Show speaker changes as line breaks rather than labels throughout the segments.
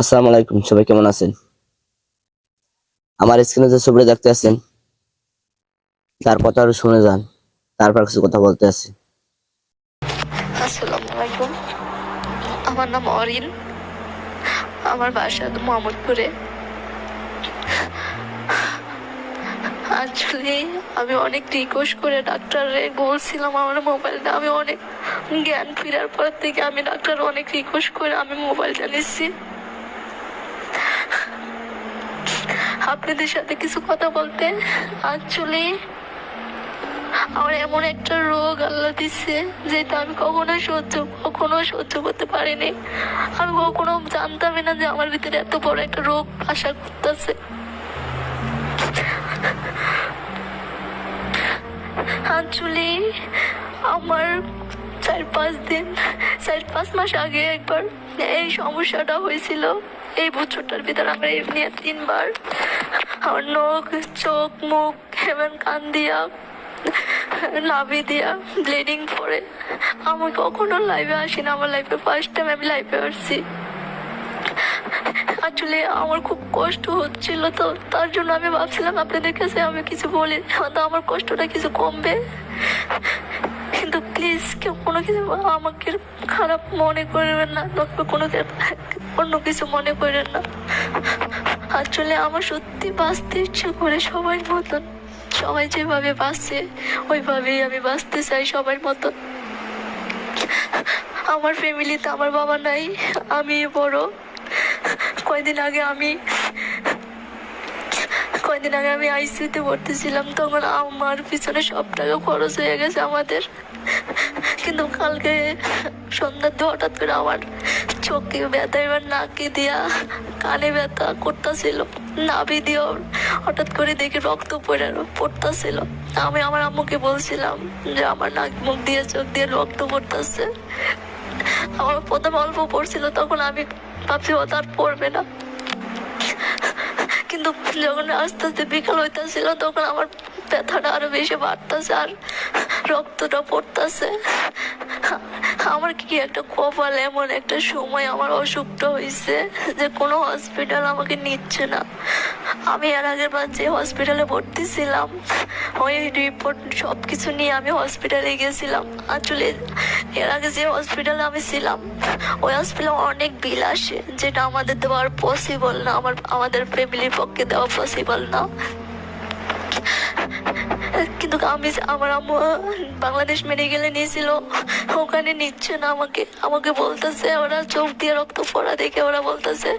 আসসালামু আলাইকুম, সবাই কেমন আছেন? আমার স্ক্রিনে যে ছবিটা দেখতে আছেন, তার কথা আরও শুনে যান, তারপর কিছু কথা বলতে আছে।
আসসালামু আলাইকুম। আমার নাম অরিন। আমার বাসা মোহাম্মদপুরে। আসলে আমি অনেক রিকোয়েস্ট করে ডাক্তারে বলছিলাম আমার মোবাইলটা। আমি অনেক জ্ঞান ফেরার পর থেকে আমি ডাক্তার অনেক রিকোয়েস্ট করে আমি মোবাইলটা নিচ্ছি। আপনাদের সাথে কিছু কথা বলতে? অ্যাকচুয়ালি আমার এমন একটা রোগ আল্লাহ দিচ্ছে যেটা আমি কখনো সহ্য কখনো সহ্য করতে পারিনি। আমি কখনো জানতামই না যে আমার ভিতরে এত বড় একটা রোগ আশা করতেছে। অ্যাকচুয়ালি আমার চার পাঁচ দিন, চার পাঁচ মাস আগে একবার এই সমস্যাটা হয়েছিল। এই বছরটার ভিতরে আমরা এমনি তিনবার আমার নখ, চোখ, মুখ এবং কান দিয়া লাভি দিয়া ব্লিডিং পরে। আমি কখনো লাইভে আসি না আমার লাইফে ফার্স্ট টাইম আমি লাইভে আসছি। আসলে আমার খুব কষ্ট হচ্ছিল তো, তার জন্য আমি ভাবছিলাম, আপনাদের কাছে আমি কিছু বলি হয়তো আমার কষ্টটা কিছু কমবে। কিন্তু প্লিজ কেউ কোনো কিছু আমাকে খারাপ মনে করবেন না কোনো অন্য কিছু মনে করেন না। আসলে আমার সত্যি বাঁচতে ইচ্ছে করে সবাই মতন। সবাই যেভাবে বাঁচছে, ওইভাবেই আমি বাঁচতে চাই সবার মতন। আমার ফ্যামিলিতে আমার বাবা নাই, আমি বড়। কয়দিন আগে আমি, কয়দিন আগে আমি আইসিউতে ভর্তি ছিলাম তখন আমার পিছনে সব টাকা খরচ হয়ে গেছে আমাদের। কিন্তু কালকে সন্ধ্যার হঠাৎ করে আমার চোখে ব্যথা এবার নাকে দিয়া, কানে ব্যথা করতেছিল। নাভি দিয়েও হঠাৎ করে দেখি রক্ত পড়ে পড়তেছিল। আমি আমার আম্মুকে বলছিলাম যে, আমার নাক, মুখ দিয়ে, চোখ দিয়ে রক্ত পড়তেছে। আমার প্রথম অল্প পড়ছিল, তখন আমি ভাবছি, ও তার পড়বে না। কিন্তু যখন আস্তে আস্তে বিকাল হইতেছিল, তখন আমার ব্যথাটা আরও বেশি বাড়তেছে। আর রক্তটা পড়তেছে। আমার কি একটা কপাল, এমন একটা সময় আমার অসুখটা হয়েছে যে কোনো হসপিটাল আমাকে নিচ্ছে না। আমি এর আগের বার যে হসপিটালে ভর্তি ছিলাম, ওই রিপোর্ট সব কিছু নিয়ে আমি হসপিটালে গেছিলাম। আসলে এর আগে যে হসপিটালে আমি ছিলাম, ওই হসপিটালে অনেক বিল আসে, যেটা আমাদের দেওয়ার পসিবল না, আমার, আমাদের ফ্যামিলির পক্ষে দেওয়া পসিবল না। কিন্তু আমি আমার আম্মু বাংলাদেশ মেডিকেলে নিয়েছিল। ওখানে নিচ্ছে না আমাকে। আমাকে বলতেছে, ওরা চোখ দিয়ে রক্ত পড়া দেখে ওরা বলতেছে,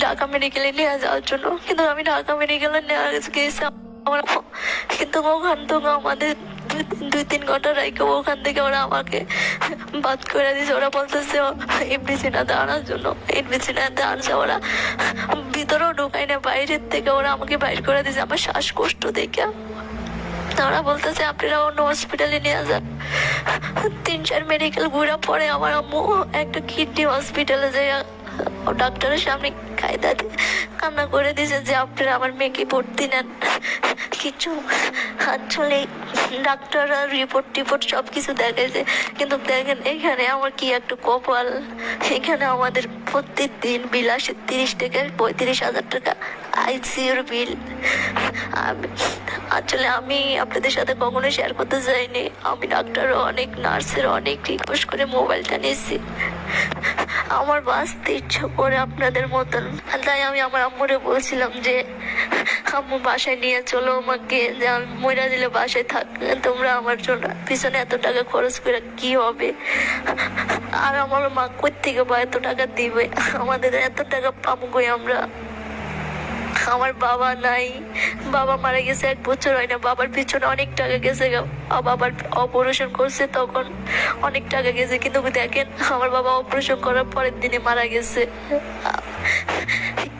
ঢাকা মেডিকেলে নিয়ে যাওয়ার জন্য। কিন্তু আমি ঢাকা মেডিকেলে নেওয়া গেছি। আমার কিন্তু ওখান থেকে আমাদের দুই- তিন ঘণ্টা রাখে ওখান থেকে ওরা আমাকে বাদ করে দিয়েছে। ওরা বলতেছে এমডিসিনাতে আনার জন্য এমডিসিনাতে আনছে ওরা ভিতরেও ঢুকাই না, বাইরের থেকে ওরা আমাকে বাইর করে দিয়েছে। আমার শ্বাসকষ্ট দেখে। ওরা বলতেছে, আপনারা অন্য হসপিটালে নিয়ে যান। তিন, চার মেডিকেল ঘুরে পরে আমার আম্মু একটা কিডনি হসপিটালে যাই ডাক্তারের সামনে দিয়ে কান্না করে দিয়েছে যে, আপনারা আমার মেয়েকে ভর্তি নেন। কিছু আসলে ডাক্তাররা রিপোর্ট টিপোর্ট সব কিছু দেখেছে কিন্তু দেখেন, এখানে আমার কি একটু কপাল। এখানে আমাদের প্রত্যেক দিন বিল আসে তিরিশ থেকে পঁয়ত্রিশ হাজার টাকা আইসিউর বিল। আসলে আমি আপনাদের সাথে কখনো শেয়ার করতে চাইনি আমি ডাক্তার অনেক নার্সের অনেক রিকোয়েস্ট করে মোবাইলটা নিয়েছি। আমার বাঁচতে ইচ্ছা করে আপনাদের মতন। তাই আমি আমার আম্মুরে বলছিলাম যে, আম্মু, বাসায় নিয়ে চলো আমাকে। যে আমি মরে দিলে বাসায় থাক, তোমরা আমার জন্য পিছনে এত টাকা খরচ করে কি হবে? আর আমার মা কোথ থেকে বা এত টাকা দিবে? আমাদের এত টাকা পাবো আমরা? আমার বাবা নাই। বাবা মারা গেছে এক বছর হয় না। বাবার পিছনে অনেক টাকা গেছে বাবার অপারেশন করছে তখন অনেক টাকা গেছে। কিন্তু দেখেন, আমার বাবা অপারেশন করার পরের দিনে মারা গেছে।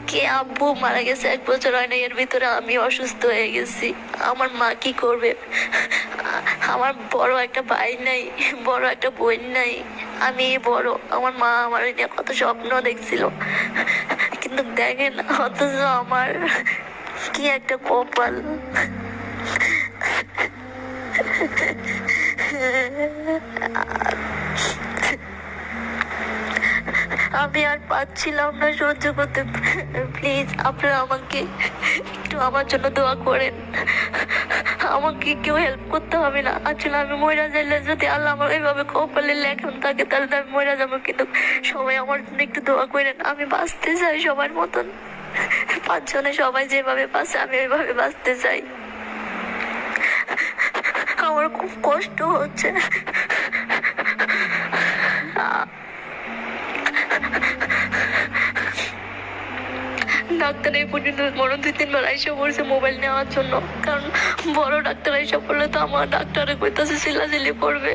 কে আব্বু মারা গেছে এক বছর হয় না। এর ভিতরে আমি অসুস্থ হয়ে গেছি। আমার মা কি করবে? আমার বড় একটা ভাই নাই, বড় একটা বোন নাই। আমি বড়। আমার মা আমার কত স্বপ্ন দেখছিল। কিন্তু দেখেন, অথচ আমার কি একটা কপাল। আমি আর পাচ্ছিলাম না সহ্য করতে। প্লিজ, আপনারা আমাকে একটু আমার জন্য দোয়া করেন। আমাকে কেউ হেল্প করতে হবে না। আসলে আমি ময়রা যাইলে যদি আল্লাহ আমার এইভাবে কপালে লেখন থাকে, তাহলে আমি ময়রা যাব। কিন্তু সবাই আমার জন্য একটু দোয়া করেন, আমি বাঁচতে চাই সবার মতন। পাঁচজনে সবাই যেভাবে বাঁচে, আমি ওইভাবে বাঁচতে চাই। আমার খুব কষ্ট হচ্ছে। ডাক্তার এই পর্যন্ত বড় দুই তিনবার আইসা পড়ছে মোবাইল নেওয়ার জন্য। কারণ বড় ডাক্তার আইসা পড়লে তো আমার ডাক্তারে কইতাছে চিল্লাচিল্লি করবে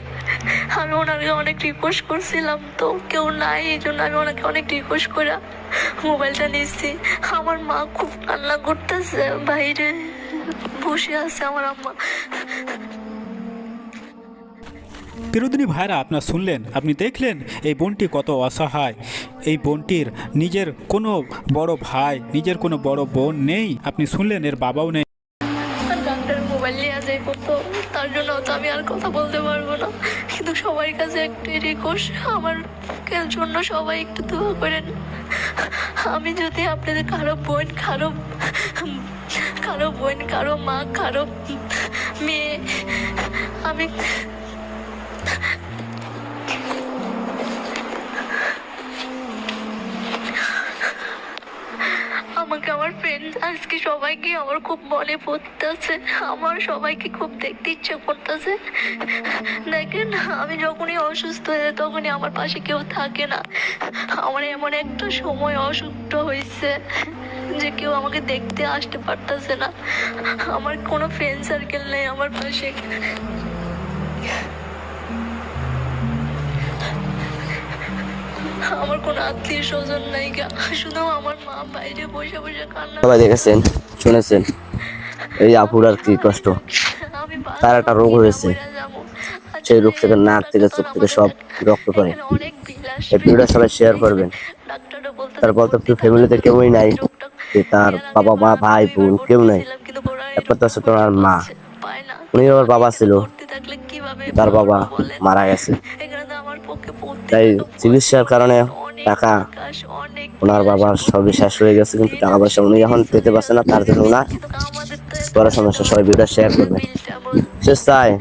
আমি ওনাকে অনেক রিকোয়েস্ট করছিলাম তো কেউ নাই, এই জন্য আমি ওনাকে অনেক রিকোয়েস্ট করে মোবাইলটা নিচ্ছি আমার মা খুব কান্না করতেছে, বাইরে বসে আছে আমার আম্মা।
বিনোদিনী ভাইরা, আপনার শুনলেন, আপনি দেখলেন এই বোনটি কত অসহায়। এই বোনটির নিজের কোনো বড় ভাই, নিজের কোনো বড় বোন নেই। আপনি শুনলেন, এর বাবাও নেই।
মোবাইল নিয়ে তার জন্য আমি আর কথা বলতে পারব না। কিন্তু সবার কাছে একটু আমার জন্য সবাই একটু করেন। আমি যদি আপনাদের কারও বোন, কারও কারও বোন, কারও মা, কারও মেয়ে, আমি আজকে সবাইকে আমার খুব মনে পড়তেছে। আমার সবাইকে খুব দেখতে ইচ্ছে করতেছে। দেখেন, আমি যখনই অসুস্থ হয়ে তখনই আমার পাশে কেউ থাকে না। আমার এমন একটা সময় অসুস্থ হয়েছে যে কেউ আমাকে দেখতে আসতে পারতেছে না। আমার কোনো ফ্রেন্ড সার্কেল নেই আমার পাশে। আমার কোনো আত্মীয় স্বজন নাই গা। শুধু আমার মা বাইরে বসে বসে কান্না
সবাই দেখেছেন শুনেছেন। এই আপুর আর কি কষ্ট। তার একটা রোগ হয়েছে। সেই রোগ থেকে নাক থেকে চোখ থেকে সব রক্ত পড়ে। এই ভিডিওটা সবাই শেয়ার করবেন। তার বলতে একটু ফ্যামিলিতে কেউই নাই তার বাবা মা ভাই বোন কেউ নাই। একমাত্র আছে তোমার মা। উনি ওর বাবা ছিল। তার বাবা মারা গেছে। তাই চিকিৎসার কারণে টাকা ওনার বাবার সবই শেষ হয়ে গেছে, কিন্তু টাকা পয়সা উনি এখন পেতে পারছে না, তার জন্য না পরে সমস্যা সবাই ভিডিওটা শেয়ার
করবে।
সে চায়,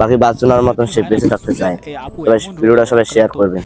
বাকি বাঁচানোর মতন সে বেঁচে থাকতে চায়। সবাই ভিডিওটা সবাই শেয়ার করবেন